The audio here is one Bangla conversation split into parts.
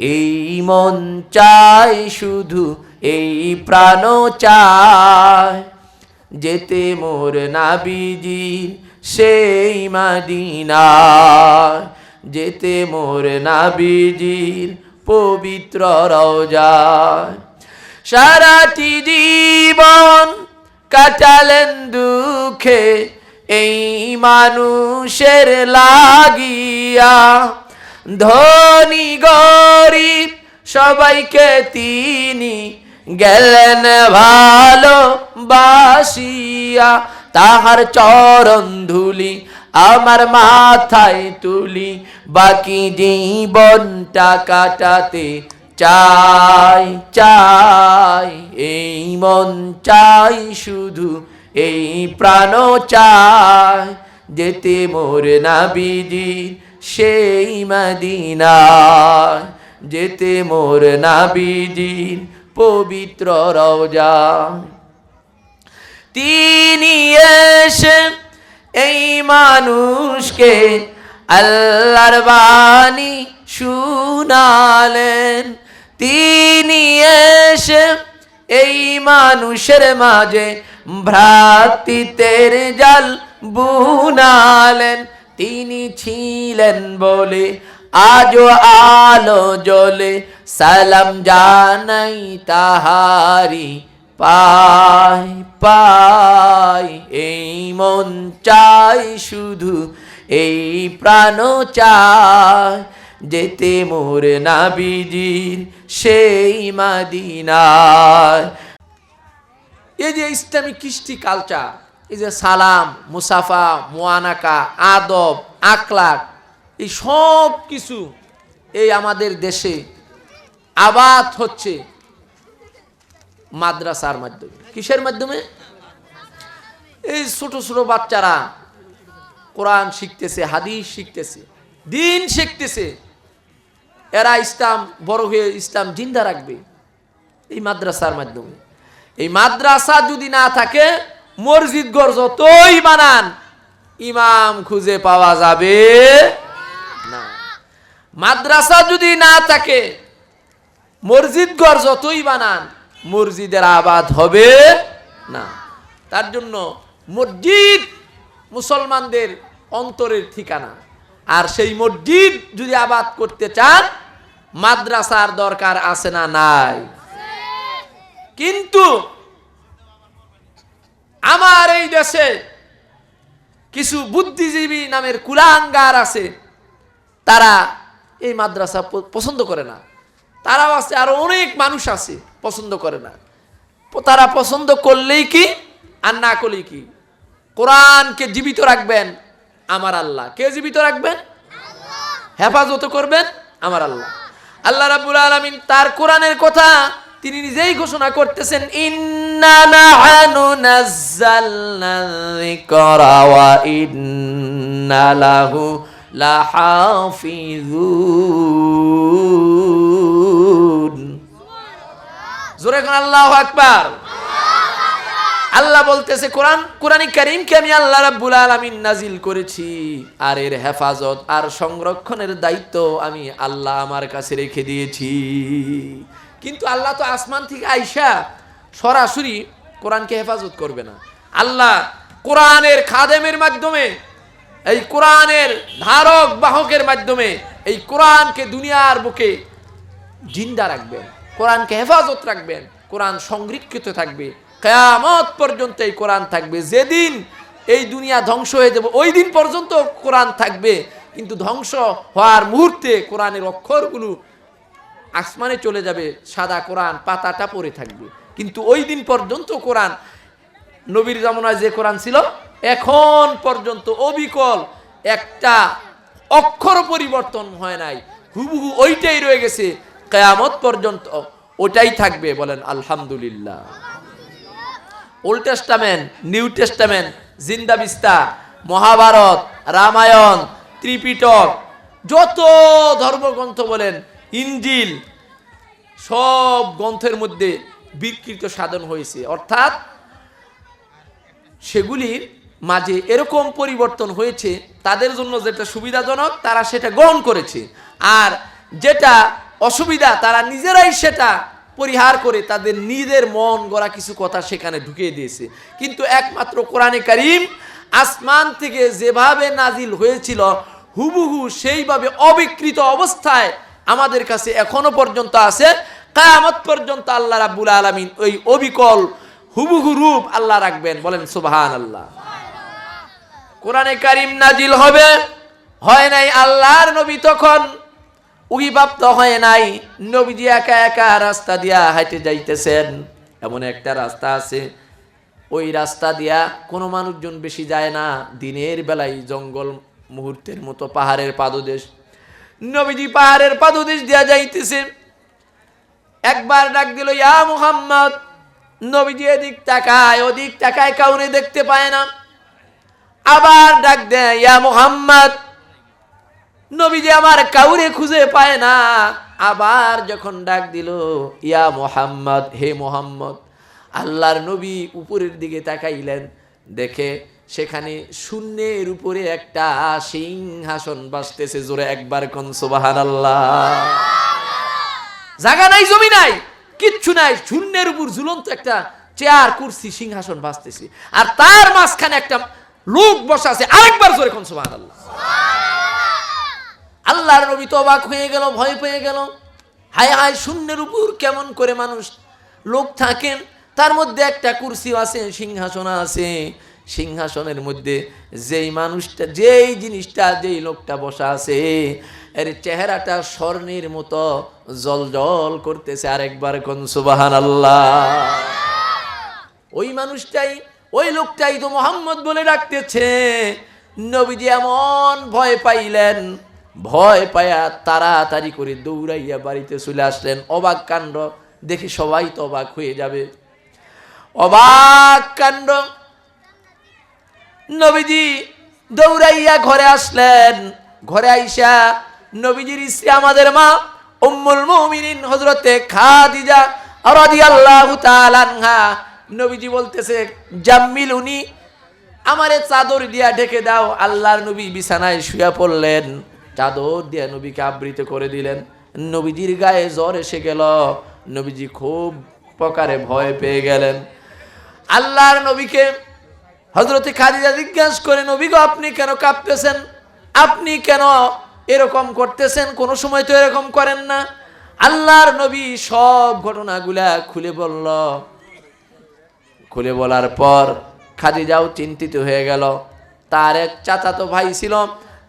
এই মন চায় শুধু এই প্রাণ চায়। যেতে মোর নাবিজির সেই মাদিনায়। যেতে মোর নাবিজির পবিত্র রওজায়। সারাটি জীবন কাটালেন দুঃখে এই মানুষের লাগিয়া। ধনী গরিব, সবাইকে তিনি গেলেন ভালো বাসিয়া। তাহার চরণ ধুলি আমার মাথায় তুলি, বাকি জীবনটা কাটাতে চাই চাই, এই মন চাই, শুধু এই প্রাণ চাই, যেতে মোর নাবিজির সেই মদিনায় যেতে মোর নাবিজির পবিত্র রওজায় তিনি এসে এই মানুষকে আল্লাহর বাণী শুনালেন। তিনি এসে এই মানুষের মাঝে ভ্রাতৃত্বের জাল বুনালেন। তিনি ছিলেন বলে আজও আলো জলে সালাম জানাই তাহারি। পাই পাই, এই মন চাই শুধু, এই প্রাণ চাই, যেতে মোর নাবিজির সেই মাদিনায়। এই যে ইসলামিক কৃষ্টি কালচার এই যে সালাম, মুসাফা মোয়ানাকা আদব আকলাক এই সব কিছু এই আমাদের দেশে আবাদ হচ্ছে মাদ্রাসার মাধ্যমে। কিসের মাধ্যমে? এই ছোট ছোট বাচ্চারা কোরআন শিখতেছে, হাদিস শিখতেছে, দিন শিখতেছে। এরা ইসলাম, বড় হয়ে ইসলাম জিন্দা রাখবে এই মাদ্রাসার মাধ্যমে। এই মাদ্রাসা যদি না থাকে মসজিদ ঘর যতই বানান। ইমাম খুঁজে পাওয়া যাবে না। মাদ্রাসা যদি না থাকে, মসজিদ ঘর যতই বানান। মসজিদের আবাদ হবে না। তার জন্য মসজিদ মুসলমানদের অন্তরের ঠিকানা। আর সেই মসজিদ যদি আবাদ করতে চান, মাদ্রাসার দরকার আছে না নাই। কিন্তু আমার এই দেশে কিছু বুদ্ধিজীবী নামের কুলাঙ্গার আছে। তারা এই মাদ্রাসা পছন্দ করে না। তারাও আছে, আরও অনেক মানুষ আছে, পছন্দ করে না। তারা পছন্দ করলেই কি, আর না করলেই কি? কোরআনকে জীবিত রাখবেন আমার আল্লাহ। কে জীবিত রাখবেন? হেফাজত করবেন আমার আল্লাহ। আল্লাহ রাব্বুল আলামিন তার কোরআনের কথা তিনি নিজেই ঘোষণা করতেছেন আল্লাহু আকবার। আল্লাহ বলতেছে, কোরআন কোরআন কারিমকে আমি আল্লাহ রাব্বুল আলামিন নাজিল করেছি। আর এর হেফাজত আর সংরক্ষণের দায়িত্ব আমি আল্লাহ আমার কাছে রেখে দিয়েছি। কিন্তু আল্লাহ তো আসমান থেকে আইসা সরাসরি কোরআনকে হেফাজত করবে না। আল্লাহ কোরআনের খাদেমের মাধ্যমে, এই কোরআনের ধারক বাহকের মাধ্যমে এই কোরআনকে দুনিয়ার বুকে জিন্দা রাখবেন, কোরআনকে হেফাজত রাখবেন, কোরআন সংরক্ষিত থাকবে, কেয়ামত পর্যন্ত এই কোরআন থাকবে। যেদিন এই দুনিয়া ধ্বংস হয়ে যাবে, ওই দিন পর্যন্ত কোরআন থাকবে। কিন্তু ধ্বংস হওয়ার মুহূর্তে কোরআনের অক্ষরগুলো আসমানে চলে যাবে, সাদা কোরআন, পাতাটা পড়ে থাকবে। কিন্তু ওই দিন পর্যন্ত কোরআন, নবীর জামনায় যে কোরআন ছিল, এখন পর্যন্ত অবিকল একটা অক্ষর পরিবর্তন হয় নাই। হুবহু ওইটাই রয়ে গেছে, কেয়ামত পর্যন্ত ওটাই থাকবে বলেন আলহামদুলিল্লাহ। Old testament new testament Zend Avesta Mahabharata, Ramayana, Tripitaka, যত ধর্মগ্রন্থ বলেন, ইঞ্জিল সব গ্রন্থের মধ্যে বিকৃত সাধন হয়েছে। অর্থাৎ সেগুলির মাঝে এরকম পরিবর্তন হয়েছে, তাদের জন্য যেটা সুবিধাজনক তারা সেটা গ্রহণ করেছে। আর যেটা অসুবিধা তারা নিজেরাই সেটা পরিহার করে তাদের নিজের মন গড়া কিছু কথা সেখানে ঢুকিয়ে দিয়েছে। কিন্তু একমাত্র কোরআনে কারিম আসমান থেকে যেভাবে নাজিল হয়েছিল, হুবহু সেইভাবে অবিকৃত অবস্থায় আমাদের কাছে এখনও পর্যন্ত আছে। কায়ামত পর্যন্ত আল্লাহ রাব্বুল আলামিন ওই অবিকল হুবহু রূপ আল্লাহ রাখবেন। বলেন সুবহান আল্লাহ কোরআনে কারিম নাজিল হবে। হয় নাই আল্লাহর নবী তখন? উগিপ্রাপ্ত হয় নাই। নবীজি একা একা রাস্তা দিয়া হাইটে যাইতেছেন। এমন একটা রাস্তা আছে। ওই রাস্তা দিয়া কোনো মানুষজন বেশি যায় না। দিনের বেলায় জঙ্গল মুহূর্তের মতো পাহাড়ের পাদদেশ। নবীজি পাহাড়ের পাদদেশ দিয়া যাইতেছে। একবার ডাক দিল, ইয়া মুহাম্মদ! নবীজি এদিক তাকায়, ওদিক তাকায়, কাউরে দেখতে পায় না। আবার ডাক দেয়, ইয়া মুহাম্মদ! নবীজি আমার কাউরে খুঁজে পায় না। আবার যখন ডাক দিল, ইয়া মোহাম্মদ, হে মোহাম্মদ! আল্লাহর নবী উপরের দিকে তাকাইলেন, দেখে সেখানে শূন্যের উপরে একটা সিংহাসন বাসতেছে জোরে একবার কোন সুবাহান জায়গা নাই, জমি নাই, কিচ্ছু নাই, শূন্যের উপর ঝুলন্ত একটা চেয়ার, কুর্সি, সিংহাসন বাসতেছে আর তার মাঝখানে একটা লোক বসা আছে আরেকবার জোরে কোন সুবাহান আল্লাহ আল্লাহর নবী তো অবাক হয়ে গেল, ভয় পেয়ে গেল। হায় হায়, শূন্যের উপর কেমন করে মানুষ লোক থাকেন, তার মধ্যে একটা কুরসি আছে, সিংহাসন আছে। সিংহাসনের মধ্যে যেই মানুষটা, যেই জিনিসটা, যেই লোকটা বসা আছে, এর চেহারাটা স্বর্ণের মতো জল জল করতেছে আরেকবার কোন সুবাহান আল্লাহ ওই মানুষটাই, ওই লোকটাই তো মোহাম্মদ বলে ডাকতেছে। নবীজি এমন ভয় পাইলেন, ভয় পায়া তাড়াতাড়ি করে দৌড়াইয়া বাড়িতে চলে আসলেন। অবাক কাণ্ড, দেখে সবাই তো অবাক হয়ে যাবে। অবাক কাণ্ড নবীজি দৌড়াইয়া ঘরে আসলেন। ঘরে আইসা নবীজির স্ত্রী আমাদের মা উম্মুল মুমিনিন হযরতে খাদিজা রাদিয়াল্লাহু তাআলা আনহা। নবীজি বলতেছে, জাম্মিল উনি, আমারে চাদর দিয়া ঢেকে দাও, আল্লাহর নবী বিছানায় শুয়া পড়লেন। চাদর দিয়া নবীকে আবৃত করে দিলেন। নবীজির গায়ে জ্বর এসে গেল। নবীজি খুব প্রকারে ভয় পেয়ে গেলেন। আল্লাহর নবীকে হজরতে খাদিজা জিজ্ঞাসা করেন গো, আপনি কেন কাঁপতেছেন? আপনি কেন এরকম করতেছেন? কোনো সময় তো এরকম করেন না। আল্লাহর নবী সব ঘটনাগুলা খুলে বলল। খুলে বলার পর খাদিজাও চিন্তিত হয়ে গেল। তার এক চাচাতো ভাই ছিল,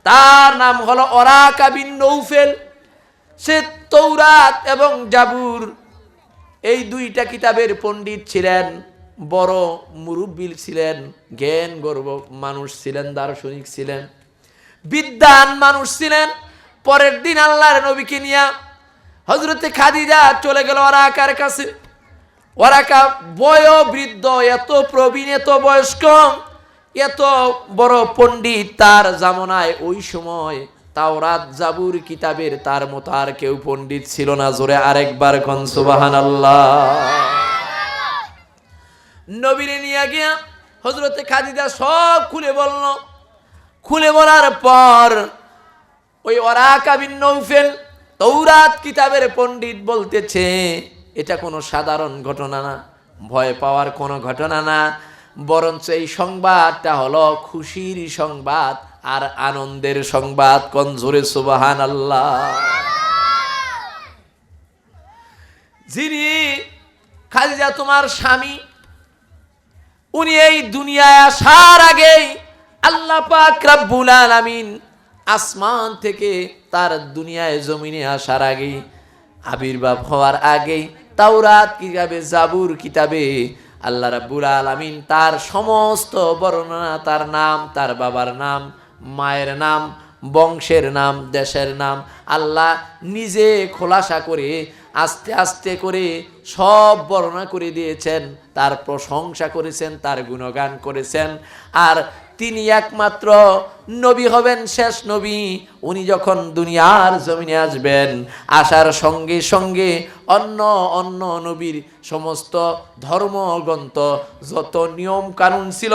তার নাম হলো অরাকা বিন নৌফেল। সে তৌরাত এবং জাবুর, এই দুইটা কিতাবের পণ্ডিত ছিলেন। বড় মুরব্বিল ছিলেন, জ্ঞান গর্ব মানুষ ছিলেন, দার্শনিক ছিলেন বিদ্যান মানুষ ছিলেন। পরের দিন আল্লাহর নবীকে নিয়ে হজরতে খাদিজা চলে গেল অরাকার কাছে। ওরাকা বয় বৃদ্ধ এত প্রবীণ, এত বয়স্ক, এত বড় পণ্ডিত তার জামনায় ওই সময় তাওরাত জাবুর কিতাবের তার মতো আর কেউ পণ্ডিত ছিল না। জোরে আরেকবার কন সুবাহান আল্লাহ নবীরে নিয়ে গিয়া হজরতে খাদিজা সব খুলে বলল। খুলে বলার পর ওই ওরাকা বিন নৌফেল তৌরাত কিতাবের পণ্ডিত বলতেছে, এটা কোনো সাধারণ ঘটনা না, ভয় পাওয়ার কোনো ঘটনা না। বরঞ্চ এই সংবাদটা হলো খুশির সংবাদ আর আনন্দের সংবাদ, কনজোরে সুবাহান আল্লাহ যিনি খালিজা তোমার স্বামী উনি এই দুনিয়ায় আসার আগেই আল্লাহ পাক রাব্বুল আলামিন আসমান থেকে তার দুনিয়ায় জমিনে আসার আগেই, আবির্ভাব হওয়ার আগেই, তাওরাত কিতাবে, জাবুর কিতাবে আল্লাহ রাব্বুল আলামিন তার সমস্ত বর্ণনা, তার নাম, তার বাবার নাম, মায়ের নাম, বংশের নাম, দেশের নাম, আল্লাহ নিজে খোলাসা করে আস্তে আস্তে করে সব বর্ণনা করে দিয়েছেন, তার প্রশংসা করেছেন, তার গুণগান করেছেন। আর তিনি একমাত্র নবী হবেন, শেষ নবী উনি যখন দুনিয়ার জমিনে আসবেন, আসার সঙ্গে সঙ্গে অন্য অন্য নবীর সমস্ত ধর্মগ্রন্থ, যত নিয়ম কানুন ছিল,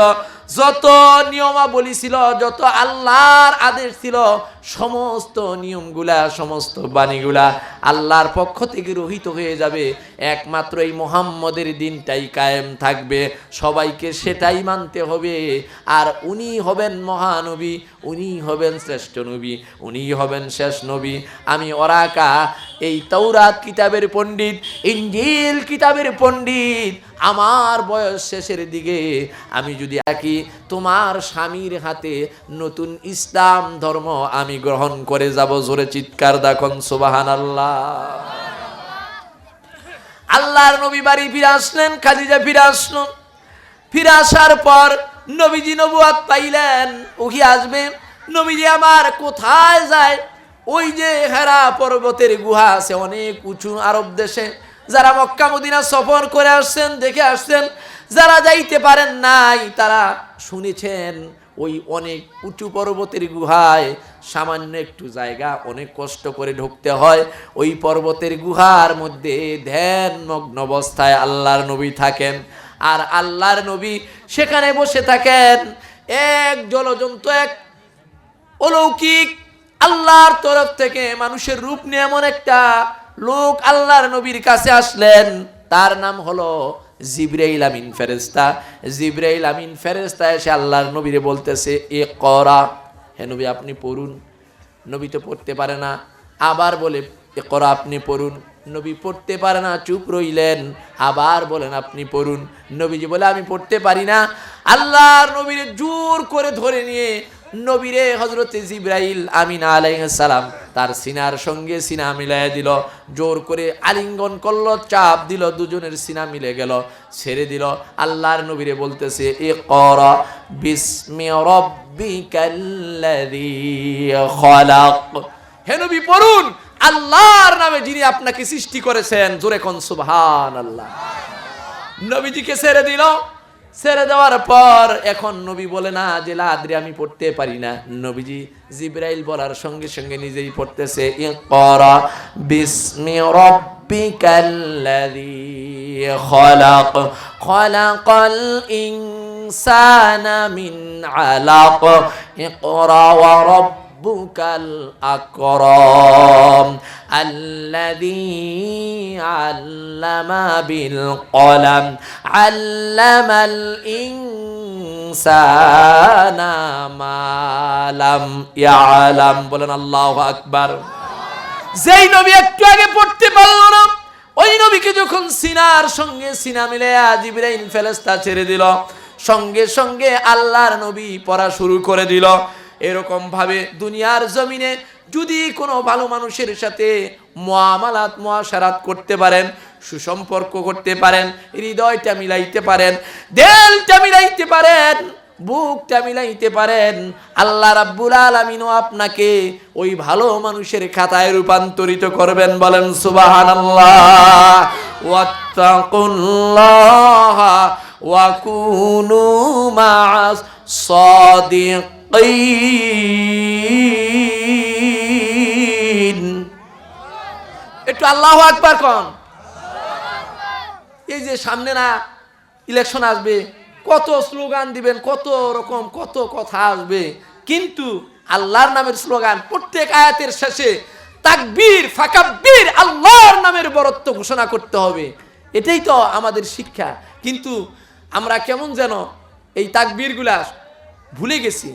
যত নিয়মাবলী ছিল, যত আল্লাহর আদেশ ছিল, সমস্ত নিয়মগুলা, সমস্ত বাণীগুলা আল্লাহর পক্ষ থেকে রহিত হয়ে যাবে। একমাত্র এই মোহাম্মদের দিনটাই কায়েম থাকবে। সবাইকে সেটাই মানতে হবে। আর উনি হবেন মহানবী, উনি হবেন শ্রেষ্ঠ নবী। উনি হবেন শেষ নবী। আমি ওরাকা, এই তৌরাত কিতাবের পণ্ডিত, ইঞ্জিল কিতাবের পণ্ডিত। আমার বয়স শেষের দিকে। আমি যদি একই, তোমার স্বামীর হাতে নতুন ইসলাম ধর্ম আমি গ্রহণ করে যাব জোরে চিৎকার দেখুন সুবাহান আল্লাহ আল্লাহর নবী বাড়ি ফিরে আসলেন, খাদিজা ফিরে আসলেন ফিরে আসার পর নবীজি নবুয়াত পাইলেন, উহি আসবে। নবীজি আমার কোথায় যায়? ওই যে হেরা পর্বতের গুহা আছে, অনেক উঁচু আরব দেশে। যারা মক্কা, মদিনা সফর করে আসছেন, দেখে আসছেন, যারা যাইতে পারেন নাই, তারা শুনেছেন ওই অনেক উঁচু পর্বতের গুহায় সামান্য একটু জায়গা, অনেক কষ্ট করে ঢুকতে হয়। ওই পর্বতের গুহার মধ্যে ধ্যান মগ্ন অবস্থায় আল্লাহর নবী থাকেন। আর আল্লাহর নবী সেখানে বসে থাকেন। এক জলজন্তু, এক অলৌকিক আল্লাহর তরফ থেকে মানুষের রূপ নিয়ে এমন একটা লোক আল্লাহর নবীর কাছে আসলেন। তার নাম হলো জিব্রাইল আমিন ফেরেস্তা জিব্রাইল আমিন ফেরেস্তা এসে আল্লাহর নবীরে বলতেছে, এ করা। হে নবী, আপনি পড়ুন। নবী তো পড়তে পারে না। আবার বলে, এ করা, আপনি পড়ুন। নবী পড়তে পারে না, চুপ রইলেন। আবার বলেন, আপনি পড়ুন। নবীজি বলে, আমি পড়তে পারি না। আল্লাহর নবীরে জোর করে ধরে নিয়ে নবীরে হজরতে জিব্রাইল আমিন সালাম তার সিনার সঙ্গে সিনা মিলাই দিল। জোর করে আলিঙ্গন করল, চাপ দিল, দুজনের সিনা মিলে গেল। ছেড়ে দিল। আল্লাহর নবীরে বলতেছে এ কর হে নবী, পড়ুন। আল্লাহর নামে যিনি আপনাকে সৃষ্টি করেছেন, জোরে কোন সুবহান আল্লাহ নবীজিকে ছেড়ে দিল। ছেড়ে দেওয়ার পর এখন নবী বলে না যে লাদ্রি আমি পড়তে পারি না। নবীজি জিব্রাইল বলার সঙ্গে সঙ্গে নিজেই পড়তেছে করা বিস্মি রব্বিকাল্লাযী খলাক, খলাকাল ইনসান মিন আলাক, ইকরা ওয়া রব্বুকাল আকরাম। الذي علم بالقلم علم الإنسان ما لم يعلم বলেন আল্লাহু আকবার যেই নবী একটু আগে পড়তে পারলো না ওই নবীকে যখন সিনার সঙ্গে সিনা মিলে জিবরাইল ফেরেশতা ছেড়ে দিল সঙ্গে সঙ্গে আল্লাহর নবী পড়া শুরু করে দিল এরকম ভাবে দুনিয়ার জমিনে যদি কোনো ভালো মানুষের সাথে মোয়ামালাত মোয়াশারাত করতে পারেন, সুসম্পর্ক করতে পারেন, হৃদয়টা মিলাইতে পারেন, দেলটা মিলাইতে পারেন, বুকটা মিলাইতে পারেন, আল্লাহ রাব্বুল আলামিনও আপনাকে ওই ভালো মানুষের খাতায় রূপান্তরিত করবেন বলেন, সুবহানাল্লাহ। ওয়াত্তাকুল্লাহ ওয়া কুনু আল্লাহু আকবার কোন। এই যে সামনে না ইলেকশন আসবে, কত স্লোগান দিবেন, কত রকম, কত কথা আসবে। কিন্তু আল্লাহর নামের স্লোগান প্রত্যেক আয়াতের শেষে তাকবীর, ফাকাব্বীর, আল্লাহর নামের বরত্ব ঘোষণা করতে হবে। এটাই তো আমাদের শিক্ষা। কিন্তু আমরা কেমন যেন এই তাকবীরগুলা ভুলে গেছি।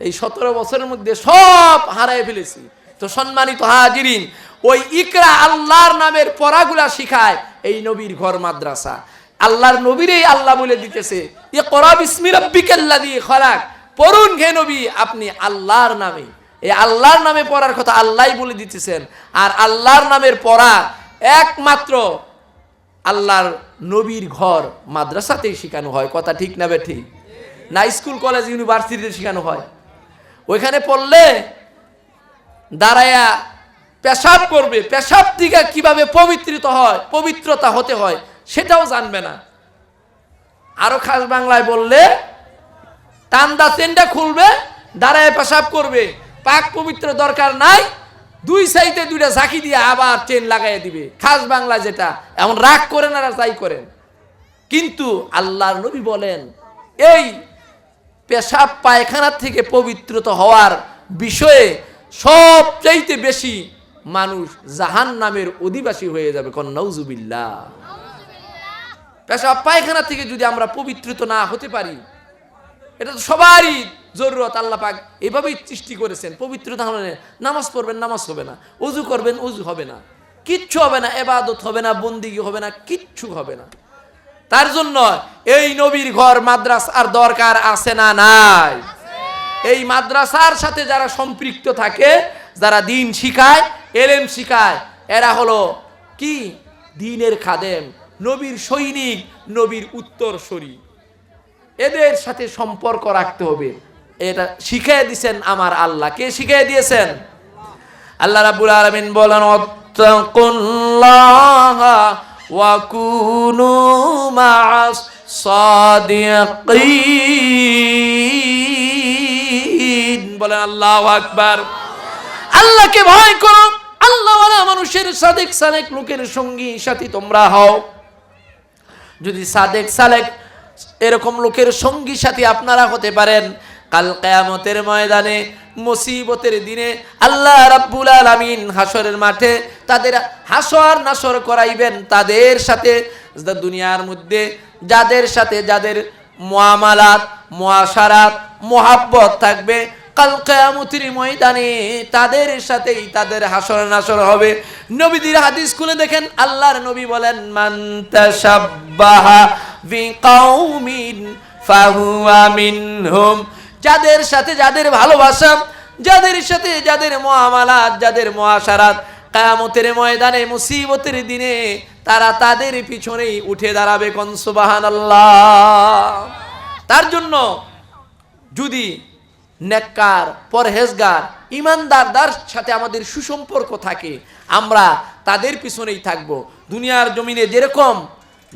এই সতেরো বছরের মধ্যে সব হারাই ফেলেছি। তো সম্মানিত হাজিরিন ওই ইকরা আল্লাহর নামের পড়াগুলা শিখায় এই নবীর ঘর মাদ্রাসা। আল্লাহর নবীরেই আল্লাহ বলে দিতেছে এ করা বিসমি রব্বিকাল্লা দিয়ে খরাক পড়ুন ঘে নবী, আপনি আল্লাহর নামে। এই আল্লাহর নামে পড়ার কথা আল্লাহই বলে দিতেছেন। আর আল্লাহর নামের পড়া একমাত্র আল্লাহর নবীর ঘর মাদ্রাসাতেই শেখানো হয়। কথা ঠিক না বে ঠিক? না স্কুল, কলেজ, ইউনিভার্সিটিতে শেখানো হয়। ওইখানে পড়লে দাঁড়ায়া পেশাব করবে, পেশাব থেকে কীভাবে পবিত্রিত হয়, পবিত্রতা হতে হয়, সেটাও জানবে না। আরও খাস বাংলায় বললে, টান্দা চেনটা খুলবে, দাঁড়ায় পেশাব করবে, পাক পবিত্র দরকার নাই, দুই সাইডে দুইটা ঝাঁকি দিয়ে আবার চেন লাগাই দিবে। খাস বাংলা যেটা, এমন রাগ করেন আর তাই করেন। কিন্তু আল্লাহর নবী বলেন, এই পেশাব পায়খানার থেকে পবিত্রত হওয়ার বিষয়ে সবচাইতে বেশি মানুষ জাহান নামের অধিবাসী হয়ে যাবে। কন্নৌজুবিল্লা পেশাব পায়খানা থেকে যদি আমরা পবিত্রিত না হতে পারি, এটা তো সবারই জরুরত, আল্লাহ পাক এভাবেই সৃষ্টি করেছেন। পবিত্রতা হলে নামাজ পড়বেন, নামাজ হবে না। অজু করবেন অজু হবে না। কিচ্ছু হবে না, এবাদত হবে না, বন্দিগি হবে না, কিচ্ছু হবে না। তার জন্য এই নবীর ঘর মাদ্রাস আর দরকার আছে না নাই? এই মাদ্রাসার সাথে যারা সম্পৃক্ত থাকে যারা দিন শিখায়, এলেম শিখায়, এরা হলো কি? দিনের খাদেম, নবীর সৈনিক, নবীর উত্তর উত্তরসূরি। এদের সাথে সম্পর্ক রাখতে হবে। এটা শিখিয়ে দিয়েছেন আমার আল্লাহ। কে শিখিয়ে দিয়েছেন? আল্লাহ রাব্বুল আলামিন বলেন বলেন, আল্লাহু আকবার। আল্লাহকে ভয় করো। আল্লাহওয়ালা মানুষের সাদেক সালেক লোকের সঙ্গী, সাথী তোমরা হও। যদি সাদেক সালেক এরকম লোকের সঙ্গী, সাথী আপনারা হতে পারেন, কাল কেয়ামতের ময়দানে, মুসিবতের দিনে আল্লাহ রাব্বুল আলামিন হাসরের মাঠে তাদের হাসর নাসর করাইবেন তাদের সাথে। দুনিয়ার মধ্যে যাদের সাথে যাদের মুআমালাত মুআশারাত, মোহাব্বত থাকবে কাল কেয়ামতির ময়দানে তাদের সাথেই তাদের হাসর নাসর হবে। নবীদের হাদিস খুলে দেখেন, আল্লাহর নবী বলেন, মান তাশাব্বাহা বিকাউমিন ফাহুয়া মিনহুম। যাদের সাথে যাদের ভালোবাসা, যাদের সাথে যাদের মহামালাত, যাদের মুআশারাত কায়ামতের ময়দানে মুসিবতের দিনে তারা তাদের পিছনেই উঠে দাঁড়াবে কোন আল্লাহ তার জন্য যদি নেককার, পরহেজগার ইমানদারদার সাথে আমাদের সুসম্পর্ক থাকে। আমরা তাদের পিছনেই থাকব। দুনিয়ার জমিনে যেরকম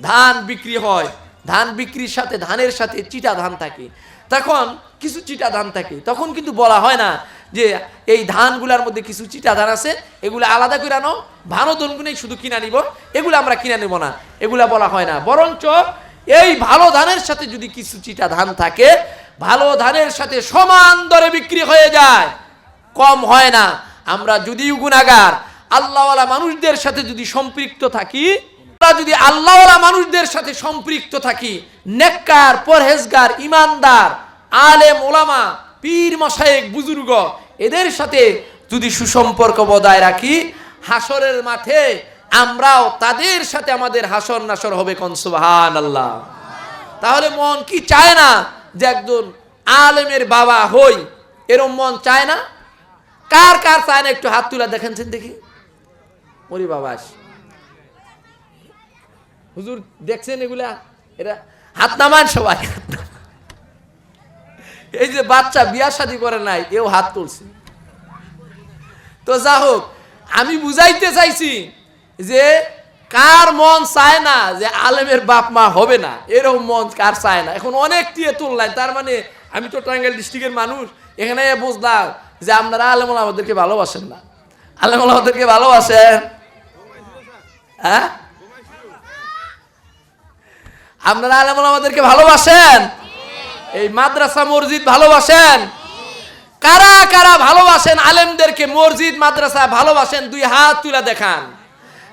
ধান বিক্রি হয়, ধান বিক্রির সাথে ধানের সাথে চিটা ধান থাকে। তখন কিছু চিটা ধান থাকে। তখন কিন্তু বলা হয় না যে এই ধানগুলার মধ্যে কিছু চিটা ধান আছে, এগুলো আলাদা করে আনো, ভালো ধানগুলোই শুধু কিনা নিব এগুলো আমরা কিনা নেব না। এগুলা বলা হয় না। বরঞ্চ এই ভালো ধানের সাথে যদি কিছু চিটা ধান থাকে ভালো ধানের সাথে সমান দরে বিক্রি হয়ে যায়। কম হয় না। আমরা যদিও গুণাগার আল্লাহওয়ালা মানুষদের সাথে যদি সম্পৃক্ত থাকি, আমরা যদি আল্লাহওয়ালা মানুষদের সাথে সম্পৃক্ত থাকি, নেককার, পরহেজগার, ইমানদার, আলেম, ওলামা, পীর, মশায়েক, বুজুর্গ, এদের সাথে যদি সুসম্পর্ক বজায় রাখি, হাসরের মাঠে আমরাও তাদের সাথে আমাদের হাসর নাসর হবে কনসুবাহান আল্লাহ তাহলে মন কি চায় না যে একজন আলেমের বাবা হই, এরম মন চায় না? কার কার চায় না? একটু হাত তুলা দেখেনছেন দেখি। ওরে বাবা হুজুর দেখছেন এগুলা? এটা হাত নামান সবাই এই যে বাচ্চা বিয়া শাদি করে নাই, এও হাত তুলছে। তো যা হোক আমি বুঝাইতে চাইছি যে কার মন চায় না যে আলেমের বাপ মা হবে না? এরকম মন কার চায় না? এখন অনেক টিয়ে তুললাই তার মানে আমি তো টাঙ্গাইল ডিস্ট্রিক্টের মানুষ, এখানে বুঝলাম যে আপনারা আলেমুল আমাদেরকে ভালোবাসেন না। আলেমুল আমাদেরকে ভালোবাসেন? হ্যাঁ? আপনারা আলেমুল আমাদেরকে ভালোবাসেন? এই মাদ্রাসা, মসজিদ ভালোবাসেন? কারা কারা ভালোবাসেন আলেমদেরকে? মসজিদ, মাদ্রাসা ভালোবাসেন? দুই হাত তুলে দেখান।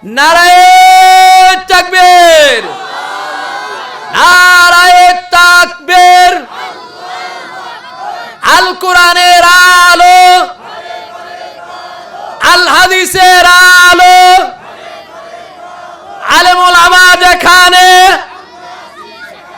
নারায়ণ তাকবীর। নারায়ণ তাকবীর। আল কোরআনের আলো। আল হাদিসের আলো। আলেমুল আমা যেখানে